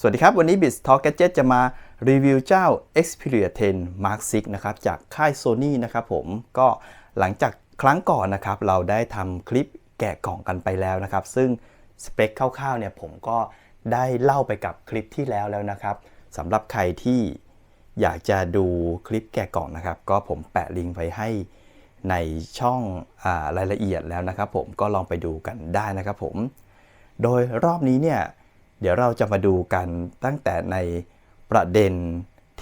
สวัสดีครับ วันนี้ Biz Talk Gadget จะมารีวิวเจ้า Xperia 10 Mark 6 นะครับ จากค่าย Sony นะครับผมก็หลังจากครั้งก่อนนะครับ เราได้ทำคลิปแกะกล่องกันไปแล้วนะครับ ซึ่งสเปคคร่าวๆเนี่ยผมก็ได้เล่าไปกับคลิปที่แล้วแล้วนะครับสำหรับใครที่อยากจะดูคลิปแกะกล่องนะครับ ก็ผมแปะลิงก์ไว้ให้ในช่องอรายละเอียดแล้วนะครับ ผมก็ลองไปดูกันได้นะครับผม โดยรอบนี้เนี่ย เดี๋ยวเราจะมาดูกันตั้งแต่ในประเด็น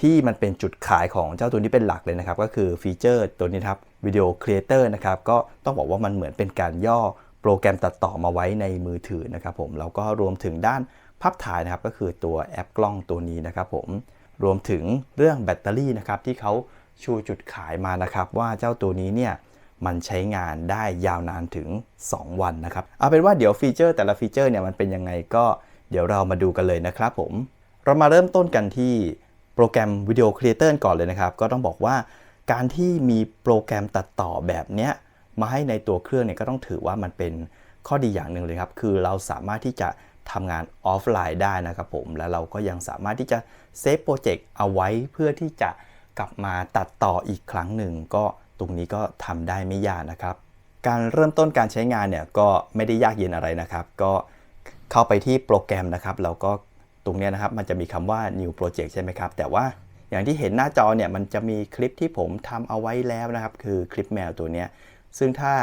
ที่มันเป็นจุดขายของเจ้าตัวนี้เป็นหลักเลยนะครับ ก็คือฟีเจอร์ตัวนี้ครับวิดีโอครีเอเตอร์นะครับก็ต้องบอกว่ามันเหมือนเป็นการย่อโปรแกรมตัดต่อมาไว้ในมือถือนะครับผมแล้วก็รวมถึงด้านภาพถ่ายนะครับก็คือตัวแอปกล้องตัวนี้นะครับผมรวมถึงเรื่องแบตเตอรี่นะครับที่เขาชูจุดขายมานะครับว่าเจ้าตัวนี้เนี่ยมันใช้งานได้ยาวนานถึง 2 วันนะครับเอาเป็นว่าเดี๋ยวฟีเจอร์แต่ละฟีเจอร์เนี่ยมันเป็นยังไงก็ เดี๋ยวเรามาดูกันเลยนะครับผม เรามาเริ่มต้นกันที่โปรแกรมวิดีโอครีเอเตอร์ก่อนเลยนะครับ ก็ต้องบอกว่าการที่มีโปรแกรมตัดต่อแบบเนี้ยมาให้ในตัวเครื่องเนี่ยก็ต้องถือว่ามันเป็นข้อดีอย่างหนึ่งเลยครับ คือเราสามารถที่จะทำงานออฟไลน์ได้นะครับผม และเราก็ยังสามารถที่จะเซฟโปรเจกต์เอาไว้เพื่อที่จะกลับมาตัดต่ออีกครั้งหนึ่ง ก็ตรงนี้ก็ทำได้ไม่ยากนะครับ การเริ่มต้นการใช้งานเนี่ยก็ไม่ได้ยากเย็นอะไรนะครับ ก็ เข้าไปที่โปรแกรมนะครับแล้วก็ตรงนี้นะครับ มันจะมีคำว่า new project ใช่ไหมครับ แต่ว่าอย่างที่เห็นหน้าจอเนี่ยมันจะมีคลิปที่ผมทำเอาไว้แล้วนะครับ คือคลิปแมวตัวนี้ซึ่งถ้า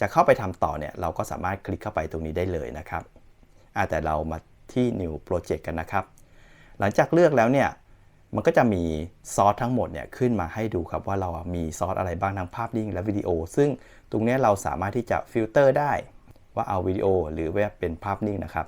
จะเข้าไปทำต่อเนี่ยเราก็สามารถคลิกเข้าไปตรงนี้ได้เลยนะครับแต่เรามาที่ new project กันนะครับ หลังจากเลือกแล้วเนี่ยมันก็จะมีซอสทั้งหมดเนี่ยขึ้นมาให้ดูครับว่าเรามีซอสอะไรบ้างทั้งภาพนิ่งและวิดีโอ ซึ่งตรงนี้เราสามารถที่จะฟิลเตอร์ได้ ว่าเอาวิดีโอหรือว่าเป็นภาพนิ่งนะครับ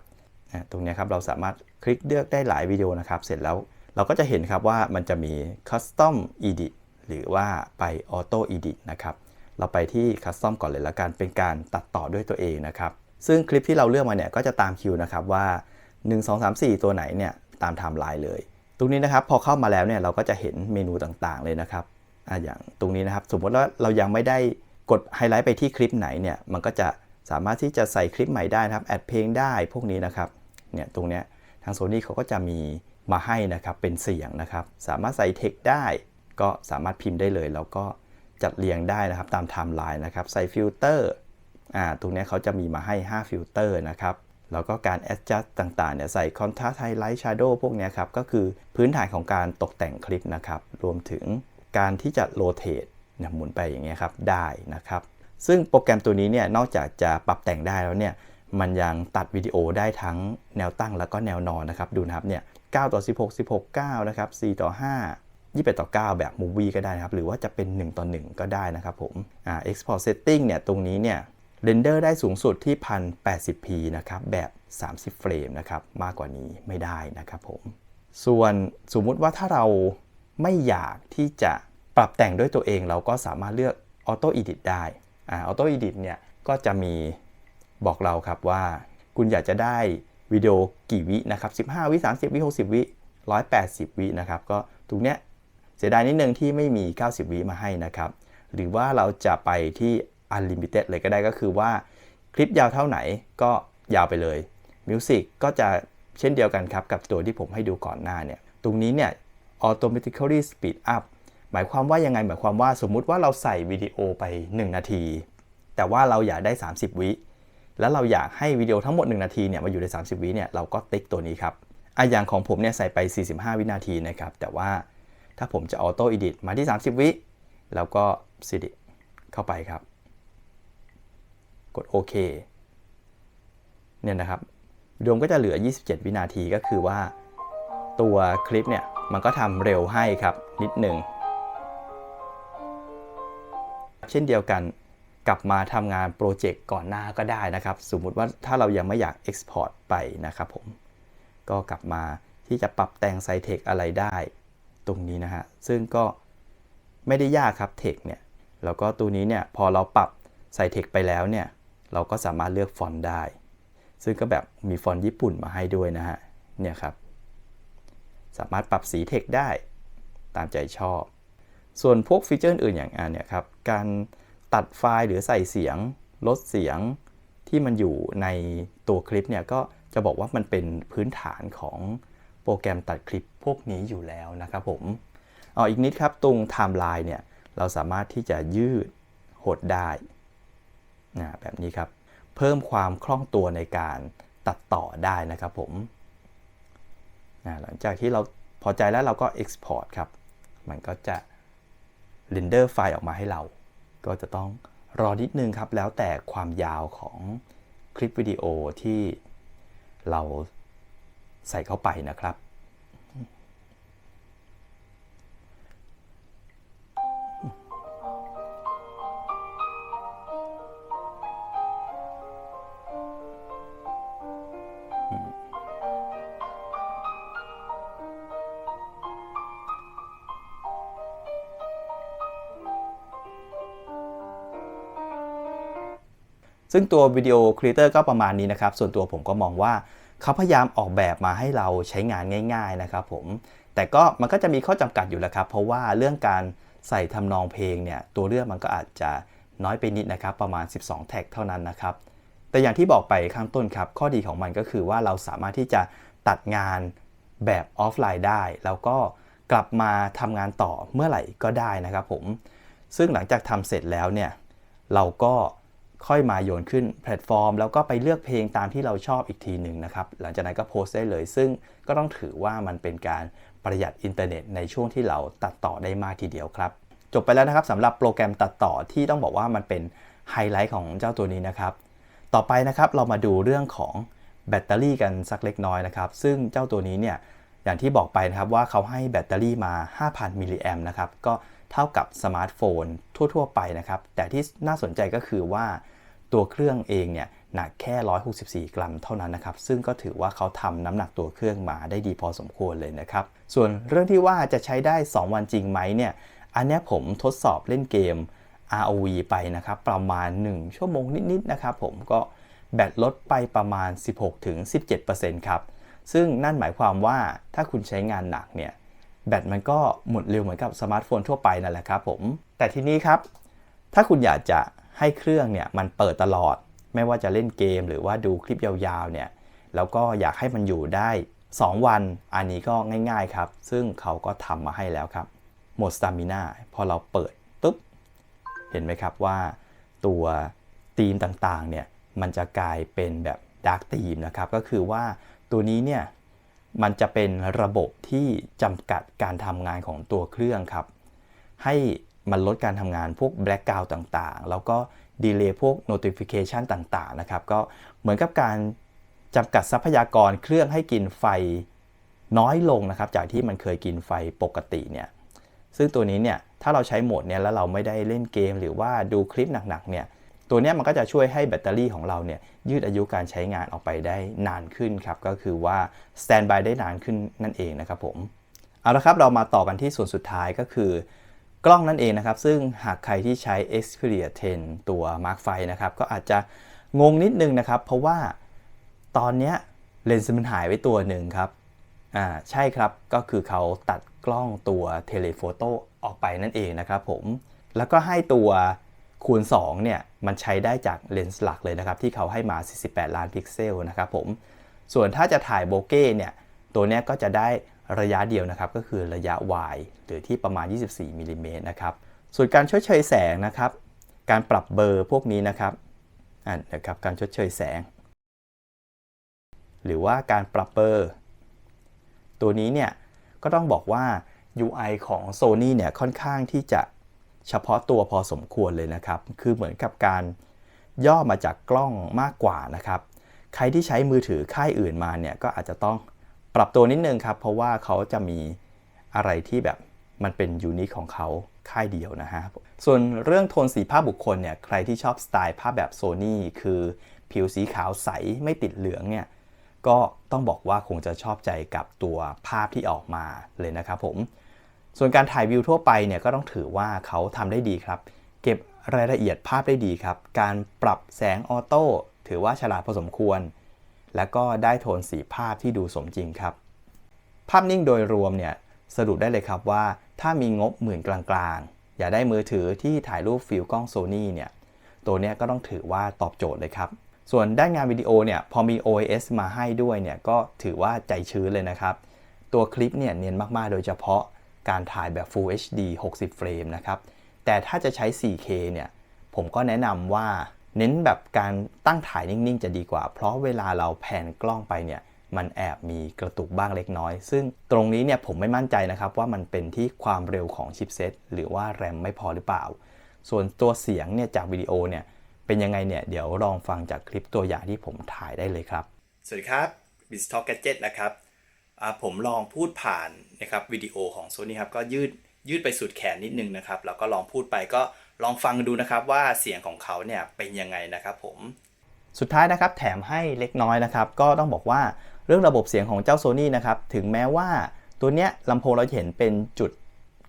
ตรงนี้ครับเราสามารถคลิกเลือกได้หลายวิดีโอนะครับ เสร็จแล้วเราก็จะเห็นครับว่ามันจะมี Custom Edit หรือว่าไป Auto Edit นะครับ เราไปที่ Custom ก่อนเลยละกันเป็นการตัดต่อด้วยตัวเองนะครับ ซึ่งคลิปที่เราเลือกมาเนี่ยก็จะตามคิวนะครับว่า 1 2 3 4 ตัวไหนเนี่ยตามไทม์ไลน์เลย ตรงนี้นะครับพอเข้ามาแล้วเนี่ยเราก็จะเห็นเมนูต่างๆ เลยนะครับออย่างตรงนี้นะครับ สมมติว่าเรายังไม่ได้กดไฮไลท์ไปที่คลิปไหนเนี่ยมันก็จะ สามารถที่จะใส่คลิปใหม่ได้นะครับแอดเพลงได้พวกนี้นะครับเนี่ยตรงเนี้ยทางโซนี่เขาก็จะมีมาให้นะครับเป็นเสียงนะครับ สามารถใส่เทคได้ ก็สามารถพิมพ์ได้เลย แล้วก็จัดเรียงได้นะครับตามไทม์ไลน์นะครับใส่ฟิลเตอร์อ่าตรงเนี้ยเขาจะมีมาให้ 5 ฟิลเตอร์นะครับแล้วก็การ adjust ต่างๆเนี่ยใส่ contrast highlight shadow พวกนี้ครับ ก็คือพื้นฐานของการตกแต่งคลิปนะครับ รวมถึงการที่จะ rotate เนี่ยหมุนไปอย่างเงี้ยครับ ได้นะครับ ซึ่งโปรแกรมตัวนี้เนี่ยนอกจากจะปรับแต่งได้แล้วเนี่ยมันยังตัดวิดีโอได้ทั้งแนวตั้งแล้วก็แนวนอนนะครับดูนะครับเนี่ย9ต่อ 16 16 9 นะครับ 4 ต่อ 5 21ต่อ 9 แบบมูวี่ก็ได้นะครับ หรือว่าจะเป็น 1 ต่อ 1 ก็ได้นะครับผมอ่า export setting เนี่ย ตรงนี้เนี่ยเรนเดอร์ได้สูงสุดที่ 1080p นะครับ แบบ 30 เฟรมนะครับ มากกว่านี้ไม่ได้นะครับผม ส่วนสมมุติว่าถ้าเราไม่อยากที่จะปรับแต่งด้วยตัวเอง เราก็สามารถเลือก Auto Edit ได้ อ่า Auto Edit เนี่ยก็จะมีบอกเราครับว่า คุณอยากจะได้วิดีโอกี่วินะครับ 15 วิ 30 วิ 60 วิ 180 วินะครับ ก็ตรงเนี้ยเสียดายนิดนึงที่ไม่มี 90 วิมาให้นะครับ หรือว่าเราจะไปที่ Unlimited เลยก็ได้ก็คือว่าคลิปยาวเท่าไหนก็ยาวไปเลย Music ก็จะเช่นเดียวกันครับ กับตัวที่ผมให้ดูก่อนหน้าเนี่ย ตรงนี้เนี่ย automatically speed up มายความว่ายังไงหมายความว่าสมมุติว่าเราใส่วิดีโอไป 1 นาที แต่ว่าเราอยากได้ 30 วิแล้วเราอยากให้วิดีโอทั้งหมด 1 นาทีเนี่ยมาอยู่ใน 30 วิเนี่ยเราก็ติ๊กตัวนี้ครับอะอย่างของผมเนี่ยใส่ไป 45 วินาทีนะครับแต่ว่าถ้าผมจะออโต้ edit มาที่ 30 วิแล้วก็ edit เข้าไปครับ กดโอเคเนี่ยนะครับวิดีโอก็จะเหลือ 27 วินาทีก็คือว่า ตัวคลิปเนี่ยมันก็ทำเร็วให้ครับนิดหนึ่ง เช่นเดียวกันกลับมาทำงานโปรเจกต์ก่อนหน้าก็ได้นะครับ สมมุติว่าถ้าเรายังไม่อยาก Export ไปนะครับผม ก็กลับมาที่จะปรับแต่งไซเทคอะไรได้ตรงนี้นะฮะ ซึ่งก็ไม่ได้ยากครับเทคเนี่ย แล้วก็ตัวนี้เนี่ยพอเราปรับใส่เทคไปแล้วเนี่ย เราก็สามารถเลือกฟอนต์ได้ ซึ่งก็แบบมีฟอนต์ญี่ปุ่นมาให้ด้วยนะฮะ เนี่ยครับ สามารถปรับสีเทคได้ตามใจชอบ ส่วนพวกฟีเจอร์อื่นอย่างอันเนี่ยครับ การตัดไฟล์หรือใส่เสียง ลดเสียงที่มันอยู่ในตัวคลิปเนี่ยก็จะบอกว่ามันเป็นพื้นฐานของโปรแกรมตัดคลิปพวกนี้อยู่แล้วนะครับผมเอาอีกนิดครับตรงไทม์ไลน์เนี่ยเราสามารถที่จะยืดหดได้นะแบบนี้ครับ เพิ่มความคล่องตัวในการตัดต่อได้นะครับผมนะหลังจากที่เราพอใจแล้วเราก็ Export ครับ มันก็จะ เรนเดอร์ไฟล์ออกมาให้เรา ก็จะต้องรอนิดนึงครับ แล้วแต่ความยาวของคลิปวิดีโอที่เราใส่เข้าไปนะครับ ซึ่งตัววิดีโอครีเอเตอร์ก็ประมาณนี้นะครับ ส่วนตัวผมก็มองว่าเขาพยายามออกแบบมาให้เราใช้งานง่าย ๆนะครับผมแต่ก็มันก็จะมีข้อจำกัดอยู่แล้วครับ เพราะว่าเรื่องการใส่ทำนองเพลงเนี่ยตัวเลือกมันก็อาจจะน้อยไปนิดนะครับ ประมาณ 12 แท็กเท่านั้นนะครับ แต่อย่างที่บอกไปข้างต้นครับ ข้อดีของมันก็คือว่าเราสามารถที่จะตัดงานแบบออฟไลน์ได้ แล้วก็กลับมาทำงานต่อเมื่อไหร่ก็ได้นะครับผมซึ่งหลังจากทำเสร็จแล้วเนี่ยเราก็ ค่อยมาโยนขึ้นแพลตฟอร์ม แล้วก็ไปเลือกเพลงตามที่เราชอบอีกทีหนึ่งนะครับ หลังจากนั้นก็โพสต์ได้เลย ซึ่งก็ต้องถือว่ามันเป็นการประหยัดอินเทอร์เน็ตในช่วงที่เราตัดต่อได้มากทีเดียวครับ จบไปแล้วนะครับสำหรับโปรแกรมตัดต่อที่ต้องบอกว่ามันเป็นไฮไลท์ของเจ้าตัวนี้นะครับ ต่อไปนะครับเรามาดูเรื่องของแบตเตอรี่กันสักเล็กน้อยนะครับ ซึ่งเจ้าตัวนี้เนี่ยอย่างที่บอกไปนะครับว่าเขาให้แบตเตอรี่มา 5,000 มิลลิแอมนะครับ ก็ เท่ากับสมาร์ทโฟนทั่ว ๆ ไปนะครับ แต่ที่น่าสนใจก็คือว่าตัวเครื่องเองเนี่ยหนักแค่ 164 กรัมเท่านั้นนะครับ ซึ่งก็ถือว่าเขาทำน้ำหนักตัวเครื่องมาได้ดีพอสมควรเลยนะครับ ส่วนเรื่องที่ว่าจะใช้ได้ 2 วันจริงไหมเนี่ย อันนี้ผมทดสอบเล่นเกม ROV ไปนะครับ ประมาณ 1 ชั่วโมงนิด ๆ นะครับผมก็แบตลดไปประมาณ 16-17%ครับ ซึ่งนั่นหมายความว่าถ้าคุณใช้งานหนักเนี่ย แบตมันก็หมดเร็วเหมือนกับสมาร์ทโฟนทั่วไปนั่นแหละครับผม แต่ทีนี้ครับ ถ้าคุณอยากจะให้เครื่องเนี่ยมันเปิดตลอด ไม่ว่าจะเล่นเกมหรือว่าดูคลิปยาวๆเนี่ยแล้วก็อยากให้มันอยู่ได้ 2 วัน อันนี้ก็ง่ายๆครับ ซึ่งเขาก็ทำมาให้แล้วครับโหมด Stamina พอเราเปิดปุ๊บ เห็นไหมครับว่าตัวธีมต่างๆเนี่ยมันจะกลายเป็นแบบดาร์กธีมนะครับ ก็คือว่าตัวนี้เนี่ย มันจะเป็นระบบที่จำกัดการทำงานของตัวเครื่องครับ ให้มันลดการทำงานพวก blackout ต่างๆ แล้วก็ดีเลย์พวก notification ต่างๆ นะครับ ก็เหมือนกับการจำกัดทรัพยากรเครื่องให้กินไฟน้อยลงนะครับ จากที่มันเคยกินไฟปกติเนี่ย ซึ่งตัวนี้เนี่ย ถ้าเราใช้โหมดเนี่ยแล้วเราไม่ได้เล่นเกม หรือว่าดูคลิปหนักๆ เนี่ย ตัวนี้มันก็จะช่วยให้แบตเตอรี่ของเราเนี่ยยืดอายุการใช้งานออกไปได้นานขึ้นครับก็คือว่า stand by ได้นานขึ้นนั่นเองนะครับผมเอาละครับเรามาต่อกันที่ส่วนสุดท้ายก็คือกล้องนั่นเองนะครับ ซึ่งหากใครที่ใช้ Xperia 10 ตัว Mark V นะครับก็อาจจะงงนิดนึงนะครับ เพราะว่าตอนนี้เลนส์มันหายไปตัวหนึ่งครับอ่าใช่ครับก็คือเขาตัดกล้องตัวเทเลโฟโต้ออกไปนั่นเองนะครับผมแล้วก็ให้ตัว คูณ2เนี่ยมันใช้ได้จากเลนส์หลักเลยนะครับ ที่เขาให้มา 48 ล้านพิกเซลนะครับผม ส่วนถ้าจะถ่ายโบเก้เนี่ยตัวนี้ก็จะได้ระยะเดียวนะครับ ก็คือระยะ Y หรือที่ประมาณ 24มิลลิเมตรนะครับ ส่วนการชดเชยแสงนะครับ การปรับเบอร์พวกนี้นะครับอ่านะครับการชดเชยแสง หรือว่าการปรับเบอร์ ตัวนี้เนี่ยก็ต้องบอกว่า UI ของ Sony เนี่ยค่อนข้างที่จะ เฉพาะตัวพอสมควรเลยนะครับ คือเหมือนกับการย่อมาจากกล้องมากกว่านะครับ ใครที่ใช้มือถือค่ายอื่นมาเนี่ยก็อาจจะต้องปรับตัวนิดนึงครับ เพราะว่าเขาจะมีอะไรที่แบบมันเป็นยูนิคของเขาค่ายเดียวนะฮะ ส่วนเรื่องโทนสีภาพบุคคลเนี่ยใครที่ชอบสไตล์ภาพแบบ Sony คือผิวสีขาวใสไม่ติดเหลืองเนี่ยก็ต้องบอกว่าคงจะชอบใจกับตัวภาพที่ออกมาเลยนะครับผม ส่วนการถ่ายวิวทั่วไปเนี่ยก็ต้องถือว่าเขาทำได้ดีครับ เก็บรายละเอียดภาพได้ดีครับ การปรับแสงออโต้ถือว่าฉลาดพอสมควร แล้วก็ได้โทนสีภาพที่ดูสมจริงครับ ภาพนิ่งโดยรวมเนี่ยสรุปได้เลยครับว่า ถ้ามีงบหมื่นกลางๆ อย่าได้มือถือที่ถ่ายรูปฟิลกล้องโซนี่เนี่ยตัวเนี้ยก็ต้องถือว่าตอบโจทย์เลยครับ ส่วนด้านงานวิดีโอเนี่ยพอมี OIS มาให้ด้วยเนี่ยก็ถือว่าใจชื้นเลยนะครับ ตัวคลิปเนี่ยเนียนมากๆ โดยเฉพาะ การถ่ายแบบ Full HD 60 เฟรมนะครับ แต่ถ้าจะใช้ 4K เนี่ยผมก็แนะนำว่าเน้นแบบการตั้งถ่ายนิ่ง ๆ จะดีกว่า เพราะเวลาเราแผ่นกล้องไปเนี่ยมันแอบมีกระตุกบ้างเล็กน้อย ซึ่งตรงนี้เนี่ยผมไม่มั่นใจนะครับว่ามันเป็นที่ความเร็วของชิปเซตหรือว่าแรมไม่พอหรือเปล่า ส่วนตัวเสียงเนี่ยจากวิดีโอเนี่ยเป็นยังไงเนี่ยเดี๋ยวลองฟังจากคลิปตัวอย่างที่ผมถ่ายได้เลยครับ สวัสดีครับ b i z Talk Gadget นะครับ ผมลองพูดผ่านนะครับวิดีโอของ Sony ครับก็ยืดยืดไปสุดแขนนิดนึงนะครับแล้วก็ลองพูดไปก็ลองฟังดูนะครับว่าเสียงของเขาเนี่ยเป็นยังไงนะครับผม สุดท้ายนะครับแถมให้เล็กน้อยนะครับก็ต้องบอกว่าเรื่องระบบเสียงของเจ้า Sony นะครับถึงแม้ว่าตัวเนี้ยลำโพงเราจะเห็นเป็นจุด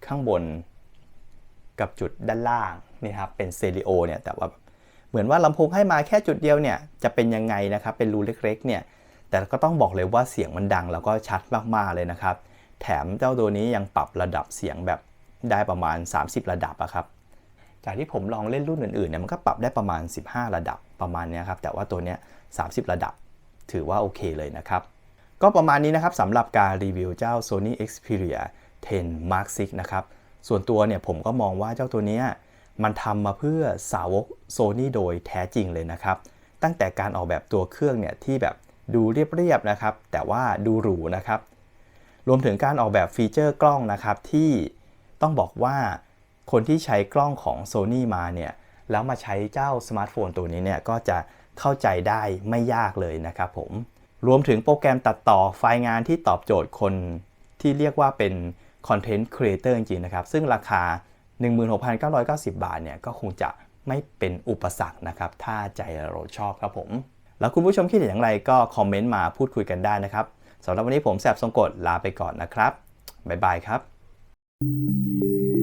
ข้างบน กับจุดด้านล่างนี่ครับเป็นเซริโอเนี่ยแต่ว่าเหมือนว่าลำโพงให้มาแค่จุดเดียวเนี่ยจะเป็นยังไงนะครับเป็นรูเล็กๆเนี่ย แต่ก็ต้องบอกเลยว่าเสียงมันดังแล้วก็ชัดมากๆเลยนะครับ แถมเจ้าตัวนี้ยังปรับระดับเสียงแบบได้ประมาณ 30 ระดับอะครับ จากที่ผมลองเล่นรุ่นอื่นๆเนี่ยมันก็ปรับได้ประมาณ 15 ระดับประมาณเนี้ยครับแต่ว่าตัวเนี้ย30 ระดับ ถือว่าโอเคเลยนะครับ ก็ประมาณนี้นะครับสำหรับการรีวิวเจ้า Sony Xperia 10 Mark 6นะครับส่วนตัวเนี่ยผมก็มองว่าเจ้าตัวนี้มันทำมาเพื่อสาวก Sony โดยแท้จริงเลยนะครับ ตั้งแต่การออกแบบตัวเครื่องเนี่ยที่แบบ ดูเรียบๆนะครับ แต่ว่าดูหรูนะครับ รวมถึงการออกแบบฟีเจอร์กล้องนะครับที่ต้องบอกว่าคนที่ใช้กล้องของ Sony มาเนี่ยแล้วมาใช้เจ้าสมาร์ทโฟนตัวนี้เนี่ยก็จะเข้าใจได้ไม่ยากเลยนะครับผม รวมถึงโปรแกรมตัดต่อไฟล์งานที่ตอบโจทย์คนที่เรียกว่าเป็นคอนเทนต์ครีเอเตอร์จริงๆนะครับ ซึ่งราคา 16,990 บาทเนี่ยก็คงจะไม่เป็นอุปสรรคนะครับ ถ้าใจเราชอบครับผม แล้วคุณผู้ชมคิดเห็นอย่างไรก็คอมเมนต์มาพูดคุยกันได้นะครับสำหรับวันนี้ผมแสบทรงกฎลาไปก่อนนะครับบ๊ายบายครับ